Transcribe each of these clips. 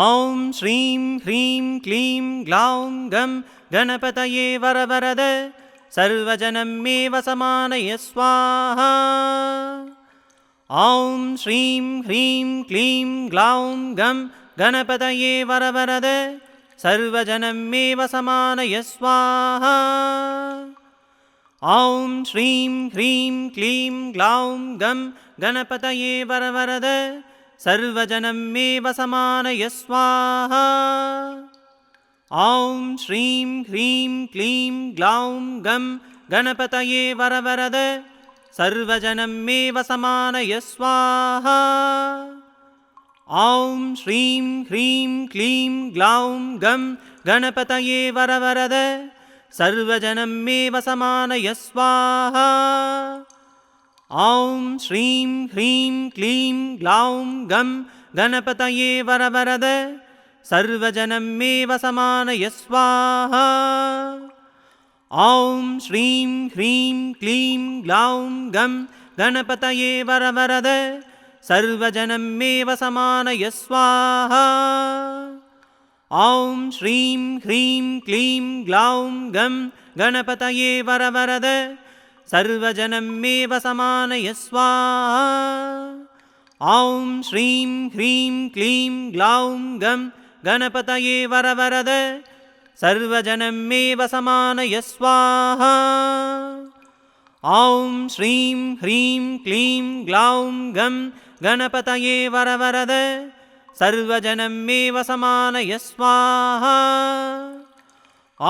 ॐ श्रीं ह्रीं क्लीं ग्लौं गं गणपतये वरवरद सर्वजनं मे वसमानय स्वाहा। ॐ श्रीं ह्रीं क्लीं ग्लौं गं गणपतये वरवरद सर्वजनं मे वसमानय स्वाहा। ॐ श्रीं ह्रीं क्लीं ग्लौं गं गणपतये वरवरद सर्वजनं मे वसमानय स्वाहा ॐ श्रीं ह्रीं क्लीं ग्लौं गं गणपतये वरवरद सर्वजनं मे वसमानय स्वाहा ॐ श्रीं ह्रीं क्लीं ग्लौं गं गणपतये वरवरद सर्वजनं मे वसमानय स्वाहा ॐ श्रीं ह्रीं क्लीं ग्लौं गं गणपतये वरवरद सर्वजनं मे वसमानय स्वाहा ॐ श्रीं ह्रीं क्लीं ग्लौं गं गणपतये वरवरद सर्वजनं मे वसमानय स्वाहा ॐ श्रीं ह्रीं क्लीं ग्लौं गं गणपतये वरवरद सर्वजनं मे वसमानय स्वाहा ॐ श्रीं ह्रीं क्लीं ग्लौं गं गणपतये वरवरद सर्वजनं मे वसमानय स्वाहा ॐ श्रीं ह्रीं क्लीं ग्लौं गं गणपतये वरवरद सर्वजनं मे वसमानय स्वाहा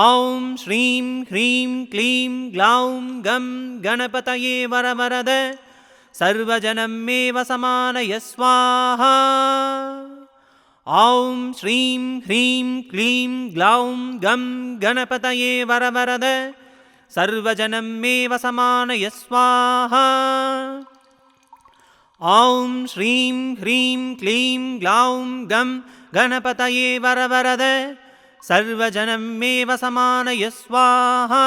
ॐ श्रीं ह्रीं क्लीं ग्लौं गं गणपतये वरवरद सर्वजनं मे वसमानय स्वाहा ॐ श्रीं ह्रीं क्लीं ग्लौं गं गणपतये वरवरद सर्वजनं मे वसमानय स्वाहा ॐ श्रीं ह्रीं क्लीं ग्लौं गं गणपतये वरवरद सर्वजनं मे वसमानय स्वाहा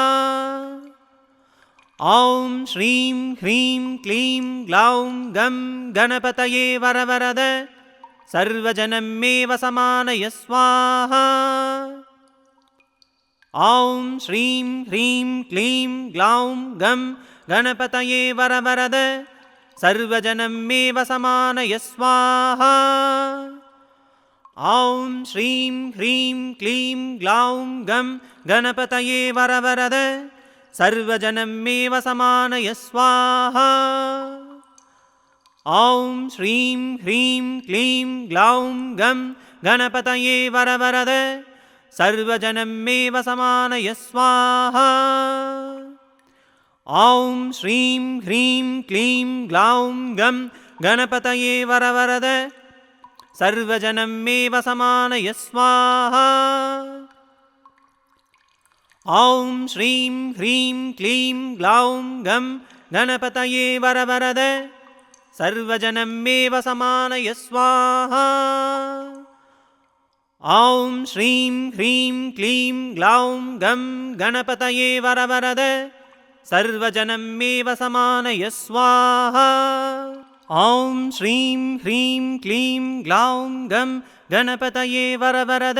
ॐ श्रीं ह्रीं क्लीं ग्लौं गं गणपतये वरवरद सर्वजनं मे वसमानय स्वाहा ॐ श्रीं ह्रीं क्लीं ग्लौं गं गणपतये वरवरद सर्वजनं मे वसमानय स्वाहा ॐ श्रीं ह्रीं क्लीं ग्लौं गं गणपतये वरवरद सर्वजनं मे वसमानय स्वाहा ॐ श्रीं ह्रीं क्लीं ग्लौं गं गणपतये वरवरद सर्वजनं मे वसमानय स्वाहा ॐ श्रीं ह्रीं क्लीं ग्लौं गं गणपतये वरवरद सर्वजनं मे वसमानय स्वाहा ॐ श्रीं ह्रीं क्लीं ग्लौं गं गणपतये वरवरद सर्वजनं मे वसमानय स्वाहा ॐ श्रीं ह्रीं क्लीं ग्लौं गं गणपतये वरवरद सर्वजनं मे वसमानय स्वाहा ॐ श्रीं ह्रीं क्लीं ग्लौं गं गणपतये वरवरद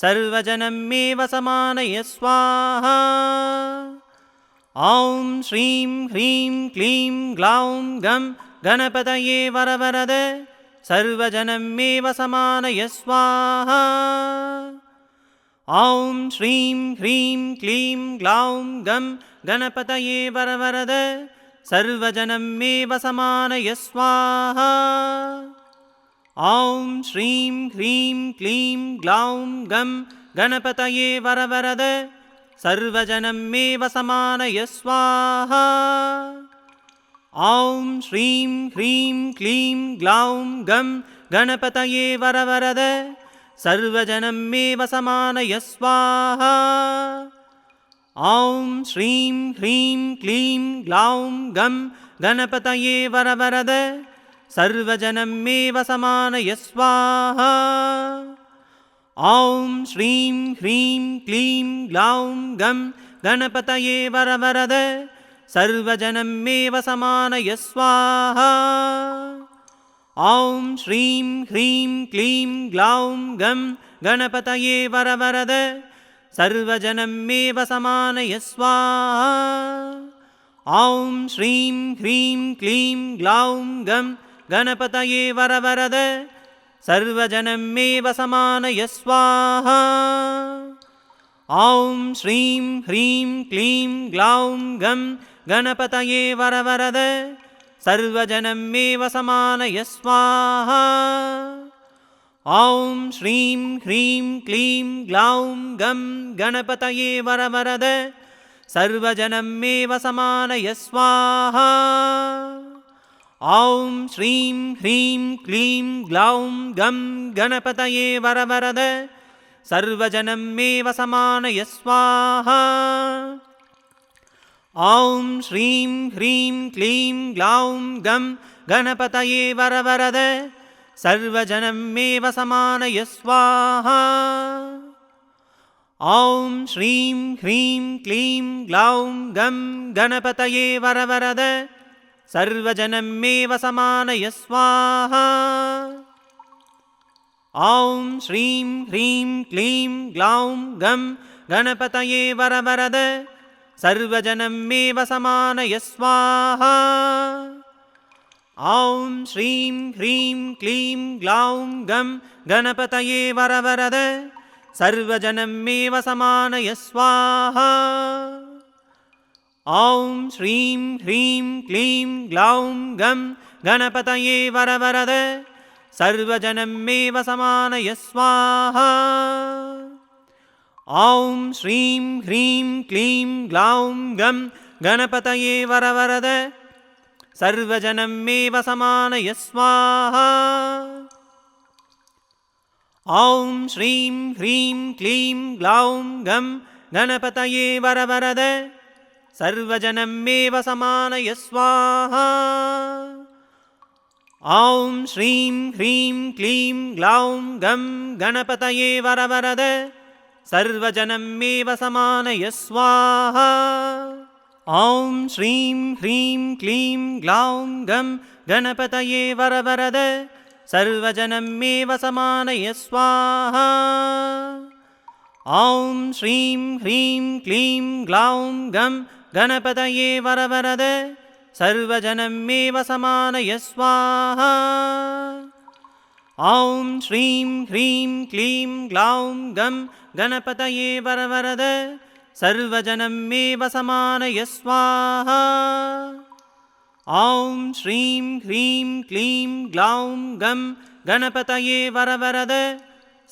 सर्वजनं मे वसमानय स्वाहा। ॐ श्रीं ह्रीं क्लीं ग्लौं गं गणपतये वरवरद सर्वजनं मे वसमानय स्वाहा। ॐ श्रीं ह्रीं क्लीं ग्लौं गं गणपतये वरवरद सर्वजनं मे वसमानय स्वाहा ॐ श्रीं ह्रीं क्लीं ग्लौं गं गणपतये वरवरद। सर्वजनं मे वसमानय स्वाहा ॐ श्रीं ह्रीं क्लीं ग्लौं गं गणपतये वरवरद। सर्वजनं मे वसमानय स्वाहा ॐ श्रीं ह्रीं क्लीं ग्लौं गं गणपतये वरवरद सर्वजनं मे वसमानय स्वाहा ॐ श्रीं ह्रीं क्लीं ग्लौं गं गणपतये वरवरद सर्वजनं मे वसमानय स्वाहा ॐ श्रीं ह्रीं क्लीं ग्लौं गं गणपतये वरवरद सर्वजनं मे वसमानय स्वाहा ॐ श्रीं ह्रीं क्लीं ग्लौं गं गणपतये वरवरद सर्वजनं मे वसमानय स्वाहा ॐ श्रीं ह्रीं क्लीं ग्लौं गं गणपतये वरवरद सर्वजनं मे वसमानय स्वाहा ॐ श्रीं ह्रीं क्लीं ग्लौं गं गणपतये वरवरद सर्वजनं मे वसमानय स्वाहा। ॐ श्रीं ह्रीं क्लीं ग्लौं गं गणपतये वरवरद सर्वजनं मे वसमानय स्वाहा। ॐ श्रीं ह्रीं क्लीं ग्लौं गं गणपतये वरवरद सर्वजनं मे वसमानय स्वाहा ॐ श्रीं ह्रीं क्लीं ग्लौं गं गणपतये वरवरद सर्वजनं मे वसमानय स्वाहा ॐ श्रीं ह्रीं क्लीं ग्लौं गं गणपतये वरवरद सर्वजनं मे वसमानय स्वाहा ॐ श्रीं ह्रीं क्लीं ग्लौं गं गणपतये वरवरद सर्वजनं मे वसमानय स्वाहा। ॐ श्रीं ह्रीं क्लीं ग्लौं गं गणपतये वरवरद सर्वजनं मे वसमानय स्वाहा। ॐ श्रीं ह्रीं क्लीं ग्लौं गं गणपतये वरवरद सर्वजनं मे वसमानय स्वाहा ॐ श्रीं ह्रीं क्लीं ग्लौं गं गणपतये वरवरद सर्वजनं मे वसमानय स्वाहा ॐ श्रीं ह्रीं क्लीं ग्लौं गं गणपतये वरवरद सर्वजनं मे वसमानय स्वाहा ॐ श्रीं ह्रीं क्लीं ग्लौं गं गणपतये वरवरद सर्वजनं मे वसमानय स्वाहा। ॐ श्रीं ह्रीं क्लीं ग्लौं गं गणपतये वरवरद सर्वजनं मे वसमानय स्वाहा। ॐ श्रीं ह्रीं क्लीं ग्लौं गं गणपतये वरवरद सर्वजनं मे वसमानय स्वाहा ॐ श्रीं ह्रीं क्लीं ग्लौं गं गणपतये वरवरद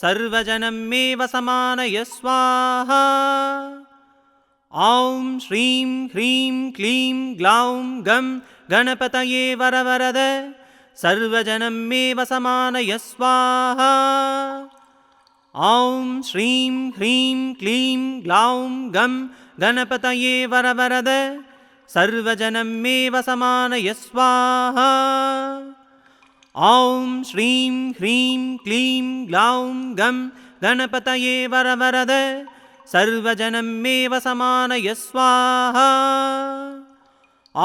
सर्वजनं मे वसमानय स्वाहा ॐ श्रीं ह्रीं क्लीं ग्लौं गं गणपतये वरवरद सर्वजनं मे वसमानय स्वाहा ॐ श्रीं ह्रीं क्लीं ग्लौं गं गणपतये वरवरद सर्वजनं मे वसमानय स्वाहा ॐ श्रीं ह्रीं क्लीं ग्लौं गं गणपतये वरवरद सर्वजनं मे वसमानय स्वाहा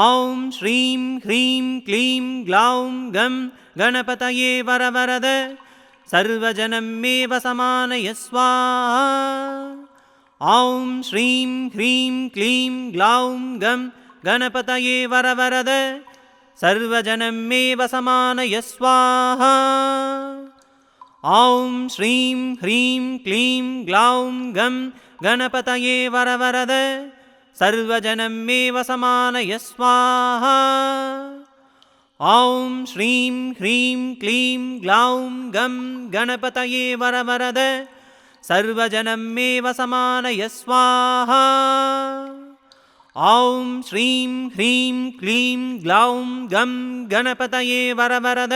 ॐ श्रीं ह्रीं क्लीं ग्लौं गं गणपतये वरवरद सर्वजनं मे वसमानय स्वाहा ॐ श्रीं ह्रीं क्लीं ग्लौं गं गणपतये वरवरद सर्वजनं मे वसमानय स्वाहा ॐ श्रीं ह्रीं क्लीं ग्लौं गं गणपतये वरवरद सर्वजनं मे वसमानय स्वाहा ॐ श्रीं ह्रीं क्लीं ग्लौं गं गणपतये वरवरद सर्वजनं मे वसमानय स्वाहा। ॐ श्रीं ह्रीं क्लीं ग्लौं गं गणपतये वरवरद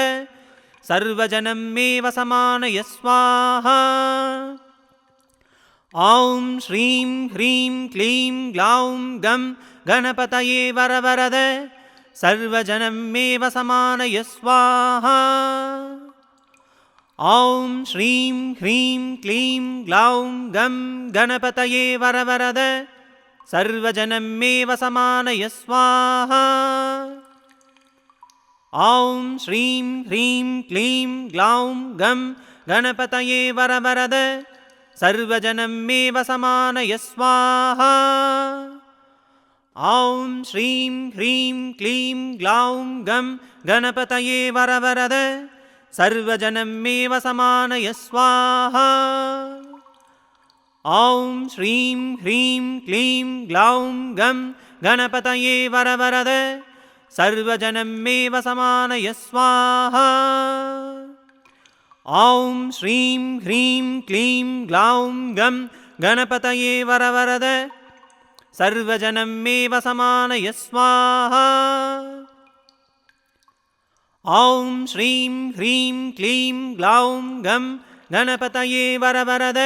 सर्वजनं मे वसमानय स्वाहा। ॐ श्रीं ह्रीं क्लीं ग्लौं गं गणपतये वरवरद सर्वजनं मे वसमानय स्वाहा ॐ श्रीं ह्रीं क्लीं ग्लौं गं गणपतये वरवरद सर्वजनं मे वसमानय स्वाहा ॐ श्रीं ह्रीं क्लीं ग्लौं गं गणपतये वरवरद सर्वजनं मे वसमानय स्वाहा ॐ श्रीं ह्रीं क्लीं ग्लौं गं गणपतये वरवरद सर्वजनं मे वसमानय स्वाहा। ॐ श्रीं ह्रीं क्लीं ग्लौं गं गणपतये वरवरद सर्वजनं मे वसमानय स्वाहा। ॐ श्रीं ह्रीं क्लीं ग्लौं गं गणपतये वरवरद सर्वजनं मे वसमानय स्वाहा ॐ श्रीं ह्रीं क्लीं ग्लौं गं गणपतये वरवरद।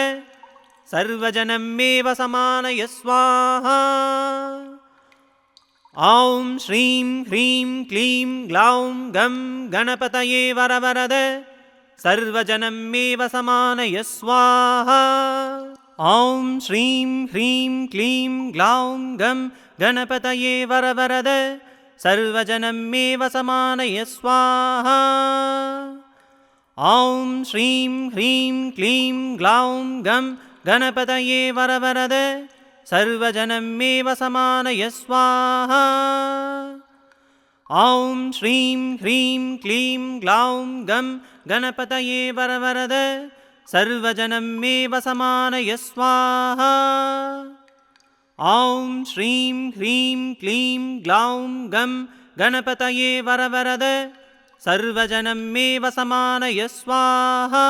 सर्वजनं मे वसमानय स्वाहा ॐ श्रीं ह्रीं क्लीं ग्लौं गं गणपतये वरवरद। सर्वजनं मे वसमानय स्वाहा ॐ श्रीं ह्रीं क्लीं ग्लौं गं गणपतये वरवरद सर्वजनं मे वसमानय स्वाहा। ॐ श्रीं ह्रीं क्लीं ग्लौं गं गणपतये वरवरद सर्वजनं मे वसमानय स्वाहा। ॐ श्रीं ह्रीं क्लीं ग्लौं गं गणपतये वरवरद सर्वजनं मे वसमानय स्वाहा ॐ श्रीं ह्रीं क्लीं ग्लौं गं गणपतये वरवरद। सर्वजनं मे वसमानय स्वाहा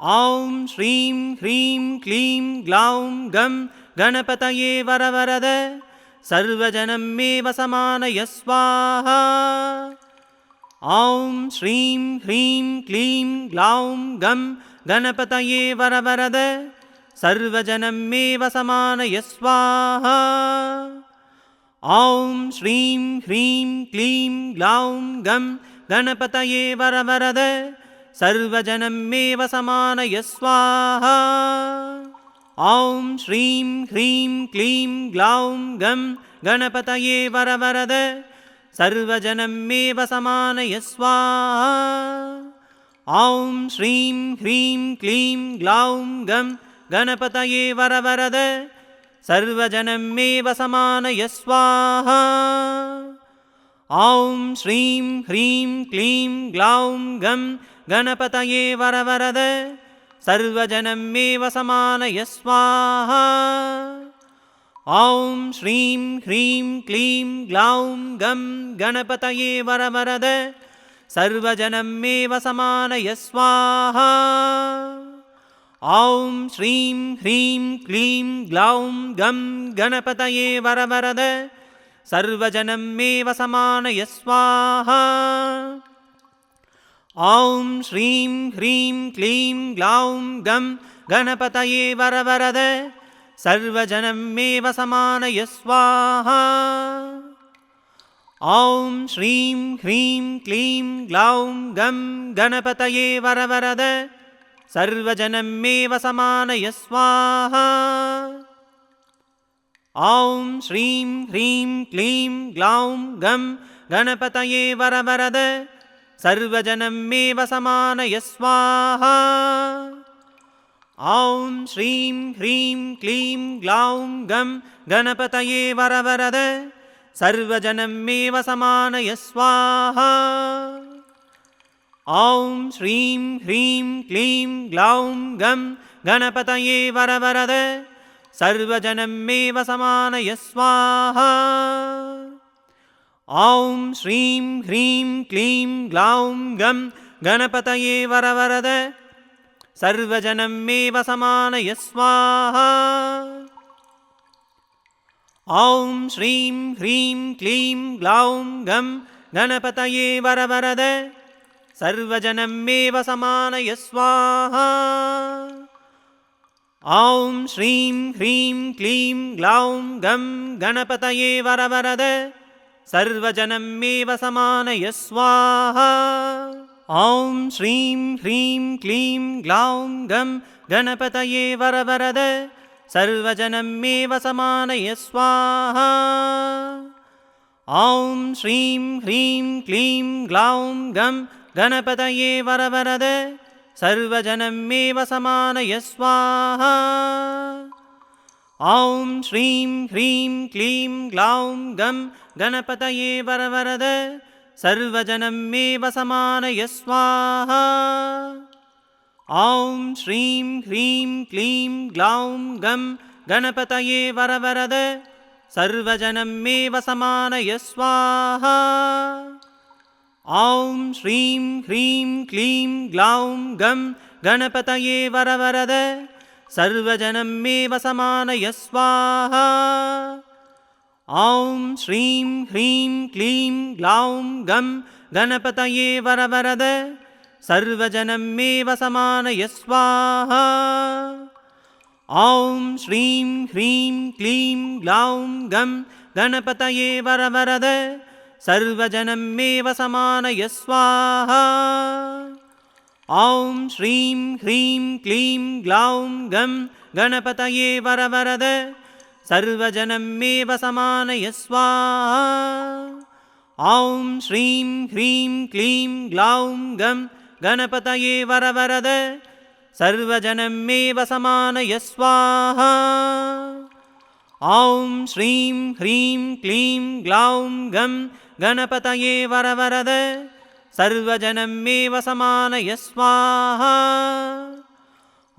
ॐ श्रीं ह्रीं क्लीं ग्लौं गं गणपतये वरवरद। सर्वजनं मे वसमानय स्वाहा ॐ श्रीं ह्रीं क्लीं ग्लौं गं गणपतये वरवरद सर्वजनं मे वसमानय स्वाहा ॐ श्रीं ह्रीं क्लीं ग्लौं गं गणपतये वरवरद सर्वजनं मे वसमानय स्वाहा ॐ श्रीं ह्रीं क्लीं ग्लौं गं गणपतये वरवरद सर्वजनं मे वसमानय स्वाहा ॐ श्रीं ह्रीं क्लीं ग्लौं गं गणपतये वरवरद सर्वजनं मे वसमानय स्वाहा ॐ श्रीं ह्रीं क्लीं ग्लौं गं गणपतये वरवरद सर्वजनं मे वसमानय स्वाहा ॐ श्रीं ह्रीं क्लीं ग्लौं गं गणपतये वरवरद सर्वजनं मे वसमानय स्वाहा ॐ श्रीं ह्रीं क्लीं ग्लौं गं गणपतये वरवरद सर्वजनं मे वसमानय स्वाहा ॐ श्रीं ह्रीं क्लीं ग्लौं गं गणपतये वरवरद सर्वजनं मे वसमानय स्वाहा ॐ श्रीं ह्रीं क्लीं ग्लौं गं गणपतये वरवरद सर्वजनं मे वसमानय स्वाहा ॐ श्रीं ह्रीं क्लीं ग्लौं गं गणपतये वरवरद सर्वजनं मे वसमानय स्वाहा ॐ श्रीं ह्रीं क्लीं ग्लौं गं गणपतये वरवरद सर्वजनं मे वसमानय स्वाहा ॐ श्रीं ह्रीं क्लीं ग्लौं गं गणपतये वरवरद सर्वजनं मे वसमानय स्वाहा ॐ श्रीं ह्रीं क्लीं ग्लौं गं वसमानय स्वाहा ॐ श्रीं ह्रीं क्लीं ग्लौं गं गणपतये वरवरद। सर्वजनं मे वसमानय स्वाहा ॐ श्रीं ह्रीं क्लीं ग्लौं गं गणपतये वरवरद। सर्वजनं मे वसमानय स्वाहा ॐ श्रीं ह्रीं क्लीं ग्लौं गं गणपतये वरवरद सर्वजनं मे वसमानय स्वाहा। ॐ श्रीं ह्रीं क्लीं ग्लौं गं गणपतये वरवरद सर्वजनं मे वसमानय स्वाहा। ॐ श्रीं ह्रीं क्लीं ग्लौं गं गणपतये वरवरद सर्वजनं मे वसमानय स्वाहा ॐ श्रीं ह्रीं क्लीं ग्लौं गं गणपतये वरवरद सर्वजनं मे वसमानय स्वाहा ॐ श्रीं ह्रीं क्लीं ग्लौं गं गणपतये वरवरद सर्वजनं मे वसमानय स्वाहा ॐ श्रीं ह्रीं क्लीं ग्लौं गं गणपतये वरवरद सर्वजनं मे वसमानय स्वाहा ॐ श्रीं ह्रीं क्लीं ग्लौं गं गणपतये वरवरद सर्वजनं मे वसमानय स्वाहा ॐ श्रीं ह्रीं क्लीं ग्लौं गं गणपतये वरवरद सर्वजनं मे वसमानय स्वाहा ॐ श्रीं ह्रीं क्लीं ग्लौं गं गणपतये वरवरद सर्वजनं मे वसमानय स्वाहा ॐ श्रीं ह्रीं क्लीं ग्लौं गं गणपतये वरवरद सर्वजनं मे वसमानय स्वाहा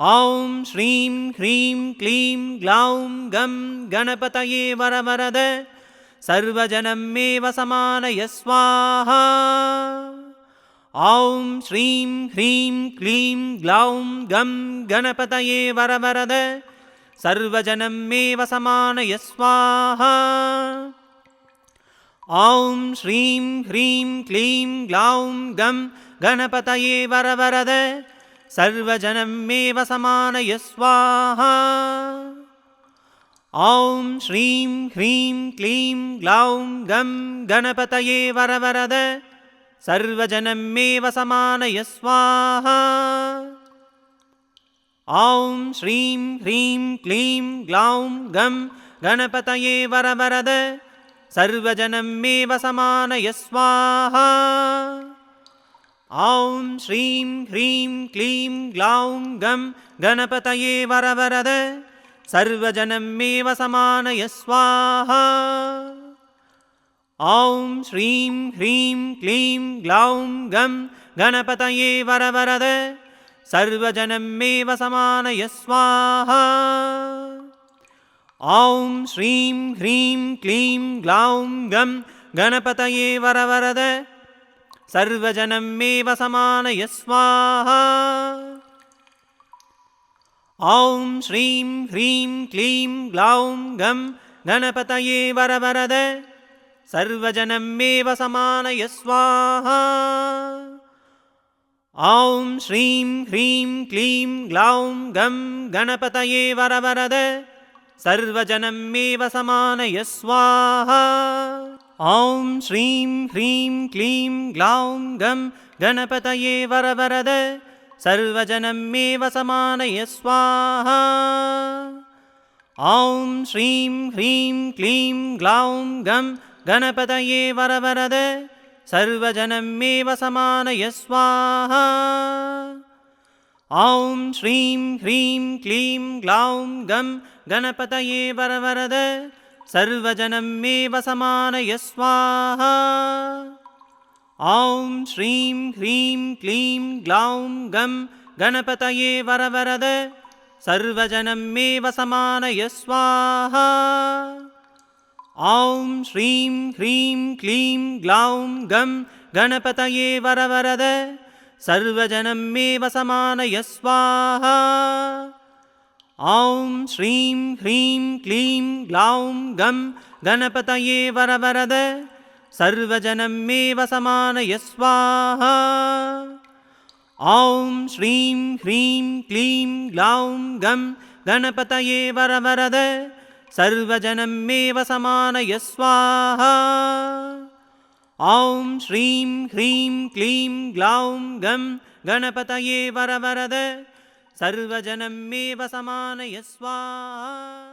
ॐ श्रीं ह्रीं क्लीं ग्लौं गं गणपतये वरवरद सर्वजनं मे वसमानय स्वाहा ॐ श्रीं ह्रीं क्लीं ग्लौं गं गणपतये वरवरद सर्वजनं मे वसमानय स्वाहा ॐ श्रीं ह्रीं क्लीं ग्लौं गं गणपतये वरवरद सर्वजनं मे वसमानय स्वाहा ॐ श्रीं ह्रीं क्लीं ग्लौं गं गणपतये वरवरद सर्वजनं मे वसमानय स्वाहा ॐ श्रीं ह्रीं क्लीं ग्लौं गं गणपतये वरवरद सर्वजनं मे वसमानय स्वाहा ॐ श्रीं ह्रीं क्लीं ग्लौं गं गणपतये वरवरद सर्वजनं मे वसमानय स्वाहा ॐ श्रीं ह्रीं क्लीं ग्लौं गं गणपतये वरवरद सर्वजनं मे वसमानय स्वाहा ॐ श्रीं ह्रीं क्लीं ग्लौं गं गणपतये वरवरद सर्वजनं मे वसमानय स्वाहा ॐ श्रीं ह्रीं क्लीं ग्लौं गं गणपतये वरवरद सर्वजनं मे वसमानय स्वाहा ॐ श्रीं ह्रीं क्लीं ग्लौं गं गणपतये वरवरद सर्वजनं मे वसमानय स्वाहा ॐ श्रीं ह्रीं क्लीं ग्लौं गं गणपतये वरवरद सर्वजनं मे वसमानय स्वाहा। ॐ श्रीं ह्रीं क्लीं ग्लौं गं गणपतये वरवरद सर्वजनं मे वसमानय स्वाहा। ॐ श्रीं ह्रीं क्लीं ग्लौं गं गणपतये वरवरद सर्वजनं मे वसमानय स्वाहा ॐ श्रीं ह्रीं क्लीं ग्लौं गं गणपतये वरवरद सर्वजनं मे वसमानय स्वाहा ॐ श्रीं ह्रीं क्लीं ग्लौं गं गणपतये वरवरद सर्वजनं मे स्वाहा ॐ श्रीं ह्रीं क्लीं ग्लौं गं गणपतये वरवरद सर्वजनं मे वसमानय स्वाहा ॐ श्रीं ह्रीं क्लीं ग्लौं गं गणपतये वरवरद सर्वजनं मे वसमानय स्वाहा ॐ श्रीं ह्रीं क्लीं ग्लौं गं गणपतये वरवरद सर्वजनं मे वसमानय स्वाहा